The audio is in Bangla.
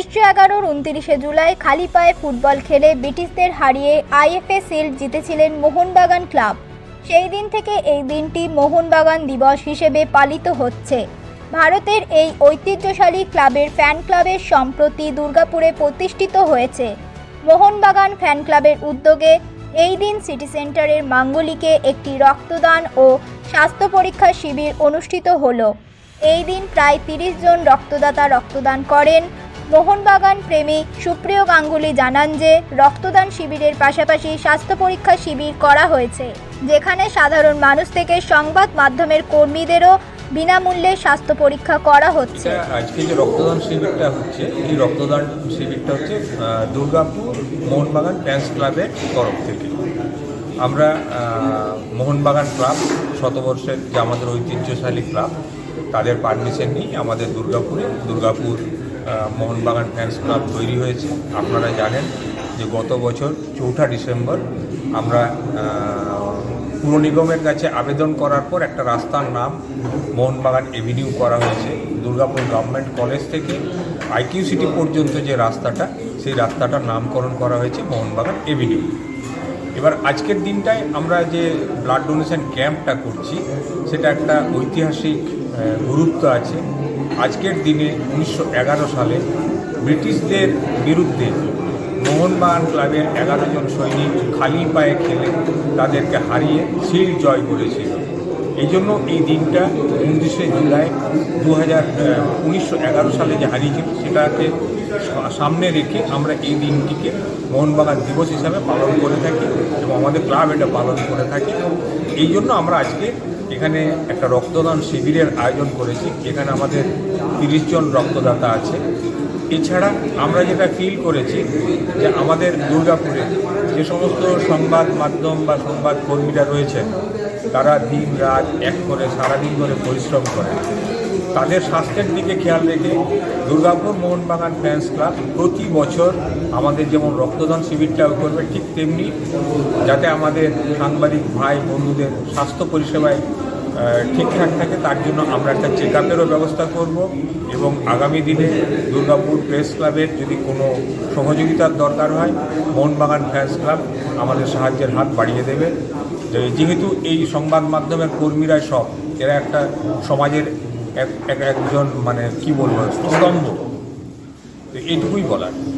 এগারোর উনত্রিশে জুলাই খালি পায়ে ফুটবল খেলে ব্রিটিশদের হারিয়ে আইএফএ শিল্ড জিতেছিলেন মোহনবাগান ক্লাব। সেই দিন থেকে এই দিনটি মোহনবাগান দিবস হিসেবে পালিত হচ্ছে। ভারতের এই ঐতিহ্যশালী ক্লাবের ফ্যান ক্লাবের সম্প্রতি দুর্গাপুরে প্রতিষ্ঠিত হয়েছে। মোহনবাগান ফ্যান ক্লাবের উদ্যোগে এই দিন সিটি সেন্টারের মাঙ্গলিকে একটি রক্তদান ও স্বাস্থ্য পরীক্ষা শিবির অনুষ্ঠিত হলো। এই দিন প্রায় তিরিশ জন রক্তদাতা রক্তদান করেন মোহনবাগান প্রেমী সুপ্রিয় গাঙ্গুলি জানান যে, রক্তদান শিবিরের পাশাপাশি স্বাস্থ্য পরীক্ষা শিবির করা হয়েছে, যেখানে সাধারণ মানুষ থেকে সংবাদ মাধ্যমের কর্মীদেরও বিনামূল্যে স্বাস্থ্য পরীক্ষা করা হচ্ছে। আজকে যে রক্তদান শিবিরটা হচ্ছে, এই রক্তদান শিবিরটা হচ্ছে দুর্গাপুর মোহনবাগান ফ্যান্স ক্লাবের তরফ থেকে। আমরা মোহনবাগান ক্লাব, শতবর্ষের যে আমাদের ঐতিহ্যশালী ক্লাব, তাদের পারমিশন নিয়ে আমাদের দুর্গাপুরে, দুর্গাপুর মোহনবাগান ফ্যান্স ক্লাব তৈরি হয়েছে। আপনারা জানেন যে গত বছর চৌঠা ডিসেম্বর আমরা পুর নিগমের কাছে আবেদন করার পর একটা রাস্তার নাম মোহনবাগান এভিনিউ করা হয়েছে। দুর্গাপুর গভর্নমেন্ট কলেজ থেকে আইকিউ সিটি পর্যন্ত যে রাস্তাটা, সেই রাস্তাটার নামকরণ করা হয়েছে মোহনবাগান এভিনিউ এবার আজকের দিনটায় আমরা যে ব্লাড ডোনেশন ক্যাম্পটা করছি, সেটা একটা ঐতিহাসিক গুরুত্ব আছে। আজকের দিনে উনিশশো এগারো সালে ব্রিটিশদের বিরুদ্ধে মোহনবাগান ক্লাবের এগারো জন সৈনিক খালি পায়ে খেলে তাদেরকে হারিয়ে শিল্ড জয় করেছিল। এই জন্য এই দিনটা উনত্রিশে জুলাই দু হাজার সালে যে হারিয়েছিল সেটাকে সামনে রেখে আমরা এই দিনটিকে মোহনবাগান দিবস হিসাবে পালন করে থাকি এবং আমাদের ক্লাব এটা পালন করে থাকি। এই জন্য আমরা আজকে এখানে একটা রক্তদান শিবিরের আয়োজন করেছি, যেখানে আমাদের তিরিশ জন রক্তদাতা আছে। এছাড়া আমরা যেটা ফিল করেছি যে আমাদের দুর্গাপুরে যে সমস্ত সংবাদ মাধ্যম বা সংবাদ কর্মীরা রয়েছেন, তারা দিন রাত এক করে, সারাদিন ধরে পরিশ্রম করে। তাদের স্বাস্থ্যের দিকে খেয়াল রেখে দুর্গাপুর মোহনবাগান ফ্যান্স ক্লাব প্রতি বছর আমাদের যেমন রক্তদান শিবিরটাও করবে, ঠিক তেমনি যাতে আমাদের সাংবাদিক ভাই বন্ধুদের স্বাস্থ্য পরিষেবায় ঠিকঠাক থাকে, তার জন্য আমরা একটা চেক আপেরও ব্যবস্থা করব এবং আগামী দিনে দুর্গাপুর প্রেস ক্লাবের যদি কোনো সহযোগিতার দরকার হয়, মোহনবাগান ফ্যান্স ক্লাব আমাদের সাহায্যের হাত বাড়িয়ে দেবে। যেহেতু এই সংবাদ মাধ্যমের কর্মীরাই সব, এরা একটা সমাজের এক- একজন মানে কি বলব স্তম্ভ। তো এইটুকুই বলার।